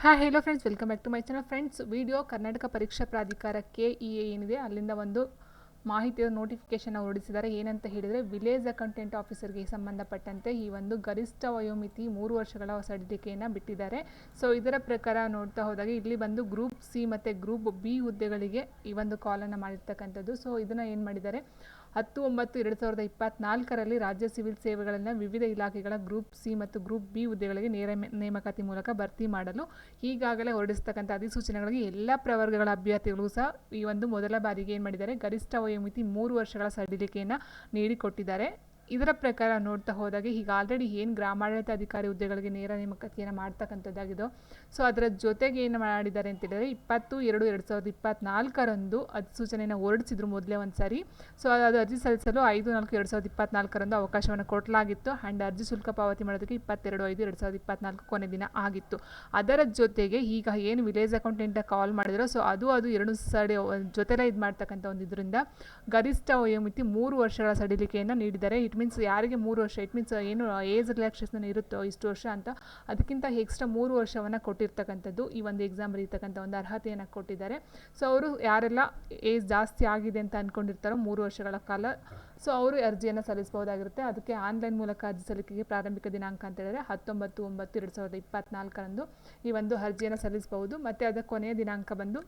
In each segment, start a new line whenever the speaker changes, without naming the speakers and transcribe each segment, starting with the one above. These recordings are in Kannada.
Hi hello friends welcome back to my channel friends video Karnataka ಪರೀಕ್ಷಾ ಪ್ರಾಧಿಕಾರ ಕೆ ಇ ಎ ಏನಿದೆ? ಅಲ್ಲಿಂದ ಒಂದು ಮಾಹಿತಿಯ ನೋಟಿಫಿಕೇಶನ್ ಹೊರಡಿಸಿದ್ದಾರೆ. ಏನಂತ ಹೇಳಿದರೆ ವಿಲೇಜ್ ಅಕೌಂಟೆಂಟ್ ಆಫೀಸರ್ಗೆ ಸಂಬಂಧಪಟ್ಟಂತೆ ಈ ಒಂದು ಗರಿಷ್ಠ ವಯೋಮಿತಿ ಮೂರು ವರ್ಷಗಳ ಸಡಿಲಿಕೆಯನ್ನು ಬಿಟ್ಟಿದ್ದಾರೆ. ಸೊ ಇದರ ಪ್ರಕಾರ ನೋಡ್ತಾ ಹೋದಾಗ ಇಲ್ಲಿ ಬಂದು ಗ್ರೂಪ್ ಸಿ ಮತ್ತು ಗ್ರೂಪ್ ಬಿ ಹುದ್ದೆಗಳಿಗೆ ಈ ಒಂದು ಕಾಲನ್ನು ಮಾಡಿರ್ತಕ್ಕಂಥದ್ದು. ಸೊ ಇದನ್ನು ಏನು ಮಾಡಿದ್ದಾರೆ? ಹತ್ತು ಒಂಬತ್ತು ಎರಡು ಸಾವಿರದ ಇಪ್ಪತ್ನಾಲ್ಕರಲ್ಲಿ ರಾಜ್ಯ ಸಿವಿಲ್ ಸೇವೆಗಳನ್ನು ವಿವಿಧ ಇಲಾಖೆಗಳ ಗ್ರೂಪ್ ಸಿ ಮತ್ತು ಗ್ರೂಪ್ ಬಿ ಹುದ್ದೆಗಳಿಗೆ ನೇರ ನೇಮಕಾತಿ ಮೂಲಕ ಭರ್ತಿ ಮಾಡಲು ಈಗಾಗಲೇ ಹೊರಡಿಸ್ತಕ್ಕಂಥ ಅಧಿಸೂಚನೆಗಳಿಗೆ ಎಲ್ಲ ಪ್ರವರ್ಗಗಳ ಅಭ್ಯರ್ಥಿಗಳು ಸಹ ಈ ಒಂದು ಮೊದಲ ಬಾರಿಗೆ ಏನು ಮಾಡಿದ್ದಾರೆ, ಗರಿಷ್ಠ ವಯೋಮಿತಿ ಮೂರು ವರ್ಷಗಳ ಸಡಿಲಿಕೆಯನ್ನು ನೀಡಿಕೊಟ್ಟಿದ್ದಾರೆ. ಇದರ ಪ್ರಕಾರ ನೋಡ್ತಾ ಹೋದಾಗ ಈಗ ಆಲ್ರೆಡಿ ಏನು ಗ್ರಾಮಾಡಳಿತ ಅಧಿಕಾರಿ ಹುದ್ದೆಗಳಿಗೆ ನೇರ ನೇಮಕಾತಿಯನ್ನು ಮಾಡ್ತಕ್ಕಂಥದ್ದಾಗಿದೋ. ಸೊ ಅದರ ಜೊತೆಗೆ ಏನು ಮಾಡಿದ್ದಾರೆ ಅಂತ ಹೇಳಿದ್ರೆ ಇಪ್ಪತ್ತು ಎರಡು ಎರಡು ಸಾವಿರದ ಇಪ್ಪತ್ತ್ನಾಲ್ಕರಂದು ಅಧಿಸೂಚನೆಯನ್ನು ಹೊರಡಿಸಿದ್ರು ಮೊದಲೇ ಒಂದು ಸಾರಿ. ಸೊ ಅದು ಅರ್ಜಿ ಸಲ್ಲಿಸಲು ಐದು ನಾಲ್ಕು ಎರಡು ಸಾವಿರದ ಇಪ್ಪತ್ತ್ನಾಲ್ಕರಂದು ಅವಕಾಶವನ್ನು ಕೊಡಲಾಗಿತ್ತು ಆ್ಯಂಡ್ ಅರ್ಜಿ ಶುಲ್ಕ ಪಾವತಿ ಮಾಡೋದಕ್ಕೆ ಇಪ್ಪತ್ತೆರಡು ಐದು ಎರಡು ಸಾವಿರದ ಇಪ್ಪತ್ನಾಲ್ಕು ಕೊನೆ ದಿನ ಆಗಿತ್ತು. ಅದರ ಜೊತೆಗೆ ಈಗ ಏನು ವಿಲೇಜ್ ಅಕೌಂಟೆಂಟ್ ಕಾಲ್ ಮಾಡಿದ್ರು. ಸೊ ಅದು ಅದು ಎರಡು ಸಡಿ ಜೊತೆಲೇ ಇದು ಮಾಡ್ತಕ್ಕಂಥ ಒಂದು ಇದರಿಂದ ಗರಿಷ್ಠ ವಯೋಮಿತಿ ಮೂರು ವರ್ಷಗಳ ಸಡಿಲಿಕೆಯನ್ನು ನೀಡಿದ್ದಾರೆ ಇಟ್ ಮೀನ್ಸ್ ಯಾರಿಗೆ ಮೂರು ವರ್ಷ ಇಟ್ ಮೀನ್ಸ್ ಏನು ಏಜ್ ರಿಲ್ಯಾಕ್ಸೇಷನ್ ಇರುತ್ತೋ ಇಷ್ಟು ವರ್ಷ ಅಂತ, ಅದಕ್ಕಿಂತ ಎಕ್ಸ್ಟ್ರಾ ಮೂರು ವರ್ಷವನ್ನು ಕೊಟ್ಟಿರ್ತಕ್ಕಂಥದ್ದು ಈ ಒಂದು ಎಕ್ಸಾಮ್ ಬರೀತಕ್ಕಂಥ ಒಂದು ಅರ್ಹತೆಯನ್ನು ಕೊಟ್ಟಿದ್ದಾರೆ. ಸೊ ಅವರು ಯಾರೆಲ್ಲ ಏಜ್ ಜಾಸ್ತಿ ಆಗಿದೆ ಅಂತ ಅಂದ್ಕೊಂಡಿರ್ತಾರೋ ಮೂರು ವರ್ಷಗಳ ಕಾಲ ಸೊ ಅವರು ಅರ್ಜಿಯನ್ನು ಸಲ್ಲಿಸಬಹುದಾಗಿರುತ್ತೆ. ಅದಕ್ಕೆ ಆನ್ಲೈನ್ ಮೂಲಕ ಅರ್ಜಿ ಸಲ್ಲಿಕೆಗೆ ಪ್ರಾರಂಭಿಕ ದಿನಾಂಕ ಅಂತ ಹೇಳಿದ್ರೆ ಹತ್ತೊಂಬತ್ತು, ಒಂಬತ್ತು, ಎರಡು ಸಾವಿರದ ಇಪ್ಪತ್ತ್ನಾಲ್ಕರಂದು ಈ ಒಂದು ಅರ್ಜಿಯನ್ನು ಸಲ್ಲಿಸಬಹುದು. ಮತ್ತು ಅದರ ಕೊನೆಯ ದಿನಾಂಕ ಬಂದು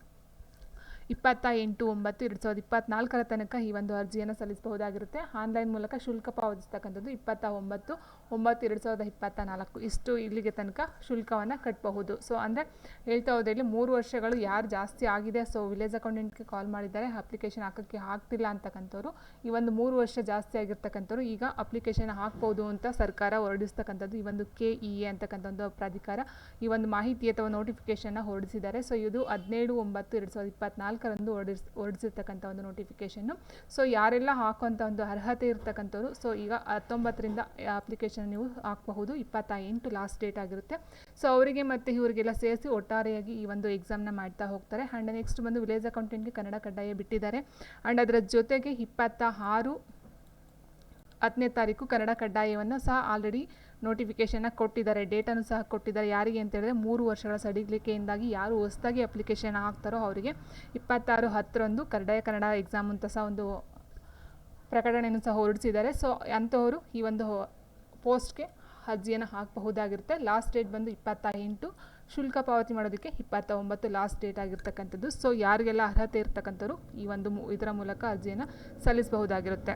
ಇಪ್ಪತ್ತ ಎಂಟು ಒಂಬತ್ತು, ಎರಡು ಸಾವಿರದ ಇಪ್ಪತ್ತ್ನಾಲ್ಕರ ತನಕ ಈ ಒಂದು ಅರ್ಜಿಯನ್ನು ಸಲ್ಲಿಸಬಹುದಾಗಿರುತ್ತೆ. ಆನ್ಲೈನ್ ಮೂಲಕ ಶುಲ್ಕ ಪಾವತಿಸ್ತಕ್ಕಂಥದ್ದು ಇಪ್ಪತ್ತ ಒಂಬತ್ತು ಒಂಬತ್ತು ಎರಡು ಸಾವಿರದ ಇಪ್ಪತ್ತ ನಾಲ್ಕು ಇಷ್ಟು ಇಲ್ಲಿಗೆ ತನಕ ಶುಲ್ಕವನ್ನು ಕಟ್ಟಬಹುದು ಸೊ ಅಂದರೆ ಹೇಳ್ತಾ ಹೋದ್ರೆ ಇಲ್ಲಿ ಮೂರು ವರ್ಷಗಳು ಯಾರು ಜಾಸ್ತಿ ಆಗಿದೆ ಸೊ ವಿಲೇಜ್ ಅಕೌಂಟೆಂಟ್ಗೆ ಕಾಲ್ ಮಾಡಿದ್ದಾರೆ ಅಪ್ಲಿಕೇಶನ್ ಹಾಕೋಕ್ಕೆ ಆಗ್ತಿಲ್ಲ ಅಂತಕ್ಕಂಥವ್ರು. ಈ ಒಂದು ಮೂರು ವರ್ಷ ಜಾಸ್ತಿ ಆಗಿರ್ತಕ್ಕಂಥವ್ರು ಈಗ ಅಪ್ಲಿಕೇಶನ್ ಹಾಕ್ಬೋದು ಅಂತ ಸರ್ಕಾರ ಹೊರಡಿಸ್ತಕ್ಕಂಥದ್ದು ಈ ಒಂದು ಕೆ ಇ ಎ ಅಂತಕ್ಕಂಥ ಒಂದು ಪ್ರಾಧಿಕಾರ ಈ ಒಂದು ಮಾಹಿತಿ ಅಥವಾ ನೋಟಿಫಿಕೇಶನ್ನ ಹೊರಡಿಸಿದ್ದಾರೆ. ಸೊ ಇದು ಹದಿನೇಳು ಒಂಬತ್ತು, ಎರಡು ಸಾವಿರದ ಇಪ್ಪತ್ನಾಲ್ಕರಂದು ಹೊರಡಿಸ್ ಹೊರಡಿಸಿರ್ತಕ್ಕಂಥ ಒಂದು ನೋಟಿಫಿಕೇಷನ್ನು. ಸೊ, ಯಾರೆಲ್ಲ ಹಾಕುವಂಥ ಒಂದು ಅರ್ಹತೆ ಇರ್ತಕ್ಕಂಥವ್ರು, ಸೊ, ಈಗ ಹತ್ತೊಂಬತ್ತರಿಂದ ಅಪ್ಲಿಕೇಶನ್ ನೀವು ಹಾಕಬಹುದು. ಇಪ್ಪತ್ತ ಎಂಟು ಲಾಸ್ಟ್ ಡೇಟ್ ಆಗಿರುತ್ತೆ. ಸೊ, ಅವರಿಗೆ ಮತ್ತು ಇವರಿಗೆಲ್ಲ ಸೇರಿಸಿ ಒಟ್ಟಾರೆಯಾಗಿ ಈ ಒಂದು ಎಕ್ಸಾಮ್ನ ಮಾಡ್ತಾ ಹೋಗ್ತಾರೆ. ಆ್ಯಂಡ್ ನೆಕ್ಸ್ಟ್ ಬಂದು ವಿಲೇಜ್ ಅಕೌಂಟೆಂಟ್ಗೆ ಕನ್ನಡ ಕಡ್ಡಾಯ ಬಿಟ್ಟಿದ್ದಾರೆ. ಆ್ಯಂಡ್ ಅದರ ಜೊತೆಗೆ ಇಪ್ಪತ್ತ ಆರು ಹತ್ತನೇ ತಾರೀಕು ಕನ್ನಡ ಕಡ್ಡಾಯವನ್ನು ಸಹ ಆಲ್ರೆಡಿ ನೋಟಿಫಿಕೇಷನ್ನ ಕೊಟ್ಟಿದ್ದಾರೆ. ಡೇಟನ್ನು ಸಹ ಕೊಟ್ಟಿದ್ದಾರೆ. ಯಾರಿಗೆ ಅಂತ ಹೇಳಿದ್ರೆ ಮೂರು ವರ್ಷಗಳ ಸಡಿಲಿಕೆಯಿಂದಾಗಿ ಯಾರು ಹೊಸದಾಗಿ ಅಪ್ಲಿಕೇಶನ್ ಹಾಕ್ತಾರೋ ಅವರಿಗೆ ಇಪ್ಪತ್ತಾರು ಹತ್ತರಂದು ಕಡ್ಡಾಯ ಕನ್ನಡ ಎಕ್ಸಾಮ್ ಅಂತ ಸಹ ಒಂದು ಪ್ರಕಟಣೆಯನ್ನು ಸಹ ಹೊರಡಿಸಿದ್ದಾರೆ. ಸೊ ಅಂಥವರು ಈ ಒಂದು ಪೋಸ್ಟ್ಗೆ ಅರ್ಜಿಯನ್ನು ಹಾಕಬಹುದಾಗಿರುತ್ತೆ. ಲಾಸ್ಟ್ ಡೇಟ್ ಬಂದು ಇಪ್ಪತ್ತ ಎಂಟು, ಶುಲ್ಕ ಪಾವತಿ ಮಾಡೋದಕ್ಕೆ ಇಪ್ಪತ್ತ ಒಂಬತ್ತು ಲಾಸ್ಟ್ ಡೇಟ್ ಆಗಿರ್ತಕ್ಕಂಥದ್ದು. ಸೊ ಯಾರಿಗೆಲ್ಲ ಅರ್ಹತೆ ಇರ್ತಕ್ಕಂಥವ್ರು ಈ ಒಂದು ಇದರ ಮೂಲಕ ಅರ್ಜಿಯನ್ನು ಸಲ್ಲಿಸಬಹುದಾಗಿರುತ್ತೆ.